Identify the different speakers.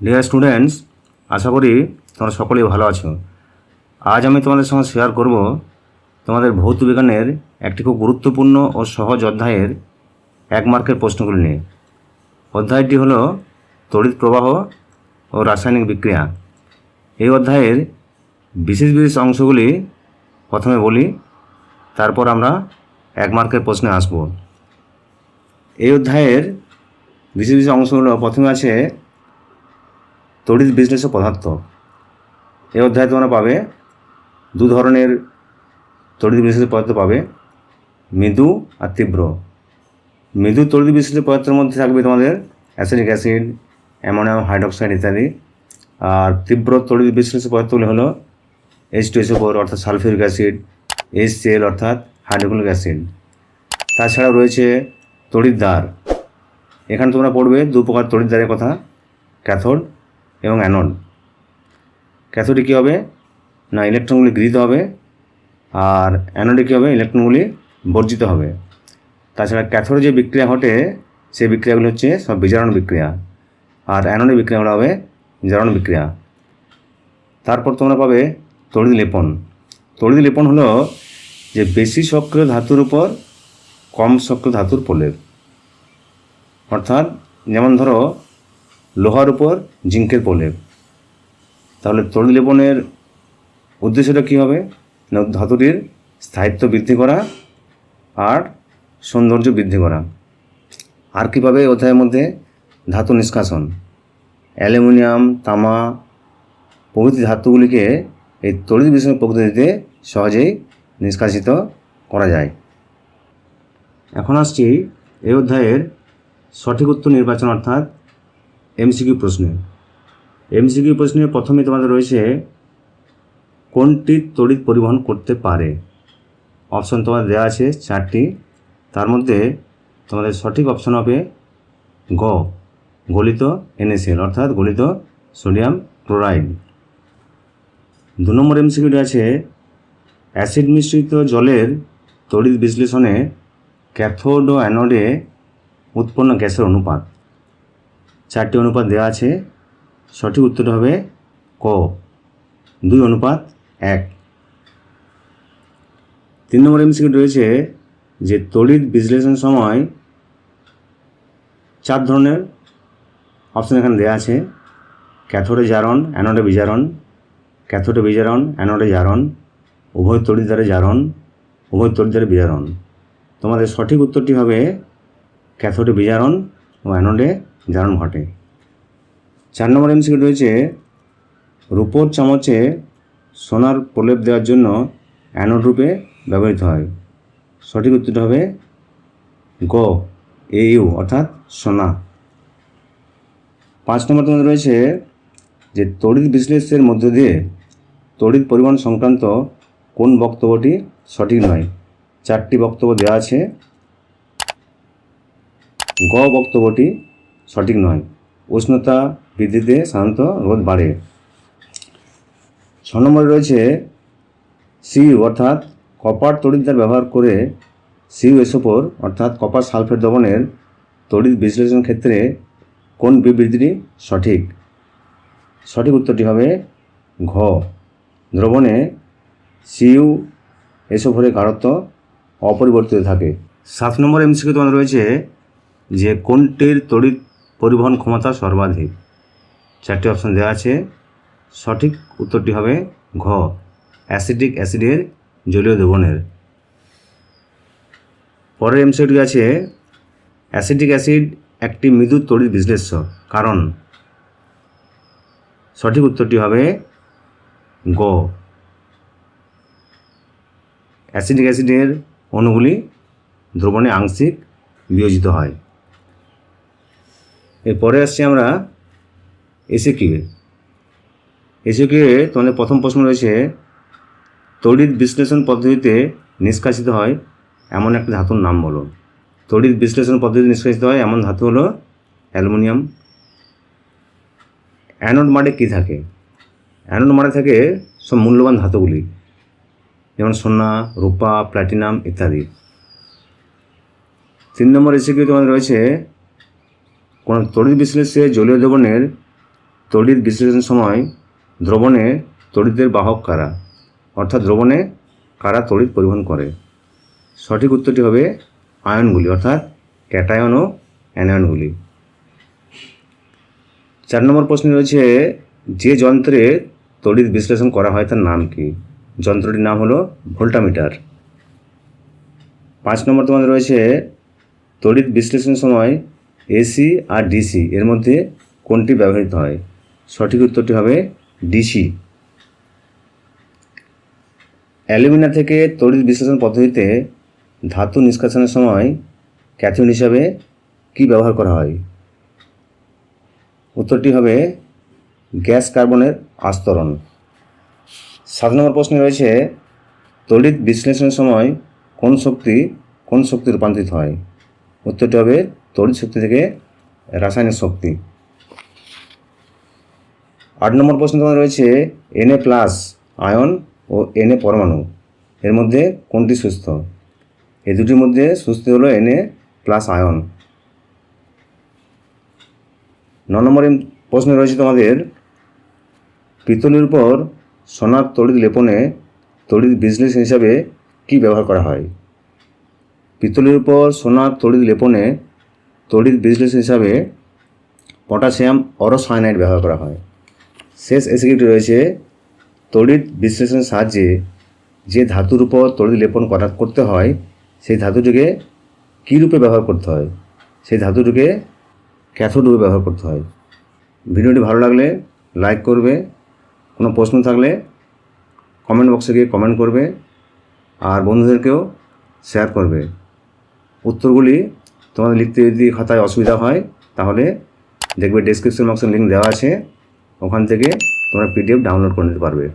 Speaker 1: Dear students আশা করি তোমরা সকলেই ভালো আছো। আজ আমি তোমাদের সঙ্গে শেয়ার করব তোমাদের ভৌত বিজ্ঞানের একটি খুব গুরুত্বপূর্ণ ও সহজ অধ্যায়ের এক মার্কের প্রশ্নগুলি নিয়ে। অধ্যায়টি হলো তড়িৎ প্রবাহ ও রাসায়নিক বিক্রিয়া। এই অধ্যায়ের বিশেষ বিশেষ অংশগুলি প্রথমে বলি, তারপর আমরা এক মার্কের প্রশ্নে আসব। এই অধ্যায়ের বিশেষ বিশেষ অংশগুলো প্রথমে আছে তড়িৎ বিশ্লেষক পদার্থ। এই অধ্যায়ে তোমরা পাবে দু ধরনের তড়িৎ বিশ্লেষক পদার্থ পাবে, মৃদু আর তীব্র। মৃদু তড়িৎ বিশ্লেষক পদার্থের মধ্যে থাকবে তোমাদের অ্যাসিডিক অ্যাসিড, অ্যামোনিয়াম, হাইড্রোক্সাইড ইত্যাদি। আর তীব্র তড়িৎ বিশ্লেষক পদার্থগুলি হলো এইচ টু এসও ফোর অর্থাৎ sulphuric acid H C L অর্থাৎ হাইড্রোক্লোরিক অ্যাসিড। তাছাড়াও রয়েছে তড়িৎদ্বার এখানে তোমরা পড়বে দু প্রকার তড়িৎদ্বারের কথা, ক্যাথোড এবং অ্যানোড ক্যাথোডে কী হবে? না ইলেকট্রনগুলি গৃহীত হবে। আর অ্যানোডে কী হবে? ইলেকট্রনগুলি বর্জিত হবে। তাছাড়া ক্যাথোডে যে বিক্রিয়া ঘটে, সেই বিক্রিয়াগুলি হচ্ছে সব বিজারণ বিক্রিয়া। আর অ্যানোডের বিক্রিয়াগুলো হবে জারণ বিক্রিয়া। তারপর তোমরা পাবে তড়িৎ লেপন। তড়িৎ লেপন হলো যে বেশি সক্রিয় ধাতুর উপর কম সক্রিয় ধাতুর প্রলেপ। অর্থাৎ যেমন ধরো লোহার উপর জিঙ্কের প্রলেপ। তাহলে তড়িৎ লেপনের উদ্দেশ্যটা কী হবে? না ধাতুটির স্থায়িত্ব বৃদ্ধি করা আর সৌন্দর্য বৃদ্ধি করা। আর কীভাবে অধ্যায়ের মধ্যে ধাতু নিষ্কাশন? অ্যালুমিনিয়াম, তামা প্রভৃতি ধাতুগুলিকে এই তড়িৎ বিশ্লেষণ পদ্ধতিতে সহজেই নিষ্কাশিত করা যায়। এখন আসছি এই অধ্যায়ের সঠিক উত্তর নির্বাচন অর্থাৎ এমসিকিউ প্রশ্নে। এমসিকিউ প্রশ্নে প্রথমে তোমাদের রয়েছে, কোনটি তড়িৎ পরিবহন করতে পারে? অপশন তোমাদের দেওয়া আছে চারটি। তার মধ্যে তোমাদের সঠিক অপশন হবে গ, গলিত এনএসএল অর্থাৎ গলিত সোডিয়াম ক্লোরাইড। দু নম্বর এমসিকিউটি আছে, অ্যাসিড মিশ্রিত জলের তড়িৎ বিশ্লেষণে ক্যাথোড ও অ্যানোডে উৎপন্ন গ্যাসের অনুপাত। চারটি অনুপাত দেওয়া আছে। সঠিক উত্তর হবে ক। দুই অনুপাত এক। তিন নম্বর এমসিকিউ রয়েছে যে তড়িৎ বিশ্লেষণ সময় চার ধরনের অপশন এখানে দেওয়া আছে। ক্যাথোডে জারণ, অ্যানোডে বিজারণ, ক্যাথোডে বিজারণ, অ্যানোডে জারণ, উভয় তড়িৎদ্বারে জারণ, উভয় তড়িৎদ্বারে বিজারণ। তোমাদের সঠিক উত্তরটি হবে ক্যাথোডে বিজারণ ও অ্যানোডে জারণ ঘটে। চার নম্বর এমসিকিউ রয়েছে রূপোর চামচে সোনার প্রলেপ দেওয়ার জন্য অ্যানোড রূপে ব্যবহৃত হয়। সঠিক উত্তরটি হবে গ এ ইউ অর্থাৎ সোনা। পাঁচ নম্বর তোমাদের রয়েছে যে তড়িৎ বিশ্লেষের মধ্য দিয়ে তড়িৎ পরিমাণ সংক্রান্ত কোন বক্তব্যটি সঠিক নয়। চারটি বক্তব্য দেওয়া আছে। গ বক্তব্যটি সঠিক নয়। উষ্ণতা বৃদ্ধিতে সাধারণত রোদ বাড়ে। ছ নম্বরে রয়েছে সিইউ, অর্থাৎ কপার তড়িৎদ্বার ব্যবহার করে সিইউ এসোপোর, অর্থাৎ কপার সালফেট দ্রবণের তড়িৎ বিশ্লেষণ ক্ষেত্রে কোন বিবৃতিটি সঠিক? সঠিক উত্তরটি হবে ঘ। দ্রবণে সিইউ এসোফোরের গাঢ়ত্ব অপরিবর্তিত থাকে। সাত নম্বর এমসিকে তোমাদের রয়েছে যে কোনটির তড়িৎ পরিবহন ক্ষমতা সর্বাধিক। চারটি অপশন দেওয়া আছে। সঠিক উত্তরটি হবে ঘ অ্যাসিডিক অ্যাসিডের জলীয় দ্রবণের। পরের এমসিকিউটি আছে অ্যাসিডিক অ্যাসিড একটি মৃদু তড়িৎ বিশ্লেষ্য কারণ? সঠিক উত্তরটি হবে গ অ্যাসিডিক অ্যাসিডের অণুগুলি দ্রবণে আংশিক বিয়োজিত হয়। এরপরে আসছি আমরা এসিকিউ এসিকিউ তোমাদের প্রথম প্রশ্ন রয়েছে, তড়িৎ বিশ্লেষণ পদ্ধতিতে নিষ্কাশিত হয় এমন একটা ধাতুর নাম বলো। তড়িৎ বিশ্লেষণ পদ্ধতিতে নিষ্কাশিত হয় এমন ধাতু হলো অ্যালুমিনিয়াম। অ্যানোড মারে কী থাকে? অ্যানোড মারে থাকে সব মূল্যবান ধাতুগুলি, যেমন সোনা, রূপা প্ল্যাটিনাম ইত্যাদি। তিন নম্বর এসিকিউ তোমাদের রয়েছে কোনো তড়িৎ বিশ্লেষে জলীয় দ্রবণের তড়িৎ বিশ্লেষণের সময় দ্রবণে তড়িতের বাহক কারা? অর্থাৎ দ্রবণে কারা তড়িৎ পরিবহন করে? সঠিক উত্তরটি হবে আয়নগুলি, অর্থাৎ ক্যাটায়ন ও অ্যানায়নগুলি। চার নম্বর প্রশ্নে রয়েছে, যে যন্ত্রে তড়িৎ বিশ্লেষণ করা হয় তার নাম কি? যন্ত্রটির নাম হলো ভোল্টামিটার। পাঁচ নম্বর তোমাদের রয়েছে, তড়িৎ বিশ্লেষণের সময় এসি আর ডিসি, এর মধ্যে কোনটি ব্যবহৃত হয়? সঠিক উত্তরটি হবে ডিসি। অ্যালুমিনা থেকে তড়িৎ বিশ্লেষণ পদ্ধতিতে ধাতু নিষ্কাশনের সময় ক্যাথোড হিসাবে কি ব্যবহার করা হয়? উত্তরটি হবে গ্যাস কার্বনের আস্তরণ। সাত নম্বর প্রশ্নে রয়েছে, তড়িৎ বিশ্লেষণের সময় কোন শক্তি কোন শক্তি রূপান্তরিত হয়? উত্তরটি হবে তড়িৎ শক্তি থেকে রাসায়নিক শক্তি। আট নম্বর প্রশ্ন তোমার রয়েছে এনএ প্লাস আয়ন ও এনএ পরমাণু, এর মধ্যে কোনটি সুস্থ? এই দুটির মধ্যে সুস্থ হলো এনএ প্লাস আয়ন ন নম্বর প্রশ্ন রয়েছে তোমাদের, পিতলের উপর সোনার তড়িৎ লেপনে তড়িৎ বিশ্লেষণ হিসাবে কি ব্যবহার করা হয়? পিতলের উপর সোনার তড়িৎ লেপনে তড়িৎ বিশ্লেষণ হিসাবে পটাশিয়াম অরসায়নাইড ব্যবহার করা হয়। শেষ এসিকিউটি রয়েছে তড়িৎ বিশ্লেষণের সাহায্যে যে ধাতুর উপর তড়িৎ লেপন করা করতে হয়, সেই ধাতুটিকে কী রূপে ব্যবহার করতে হয়? সেই ধাতুটিকে ক্যাথোড রূপে ব্যবহার করতে হয়। ভিডিওটি ভালো লাগলে লাইক করবে, কোনো প্রশ্ন থাকলে কমেন্ট বক্সে গিয়ে কমেন্ট করবে, আর বন্ধুদেরকেও শেয়ার করবে। উত্তরগুলি তোমাদের লিখতে যদি খাতায় অসুবিধা হয়, তাহলে দেখবে ডেসক্রিপশন বক্সে লিঙ্ক দেওয়া আছে। ওখান থেকে তোমরা পিডিএফ ডাউনলোড করে নিতে পারবে।